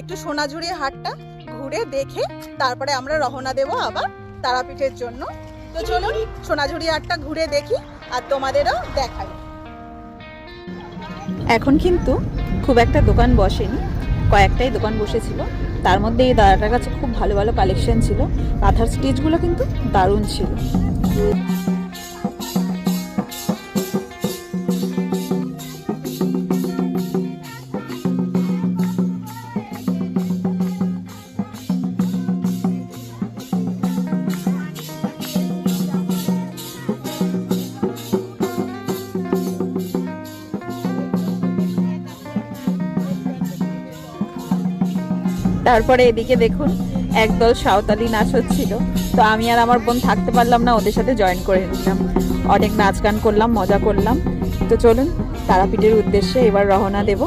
একটু সোনাঝুরি হাটটা ঘুরে দেখে তারপরে আমরা রওনা দেব আবার তারাপীঠের জন্য। তো চলুন সোনাঝুরি হাটটা ঘুরে দেখি আর তোমাদেরও দেখাই। এখন কিন্তু খুব একটা দোকান বসেনি। কয়েকটাই দোকান বসেছিল। তার মধ্যে এই দাদাটার কাছে খুব ভালো ভালো কালেকশন ছিল। কাঁথার স্টিচগুলো কিন্তু দারুণ ছিল। তারপরে এদিকে দেখুন, একদল সাঁওতালি নাচ হচ্ছিল। তো আমি আর আমার বোন থাকতে পারলাম না, ওদের সাথে জয়েন করে নিলাম। অনেক নাচ গান করলাম, মজা করলাম। তো চলুন, তারাপীঠের উদ্দেশ্যে এবার রওনা দেব।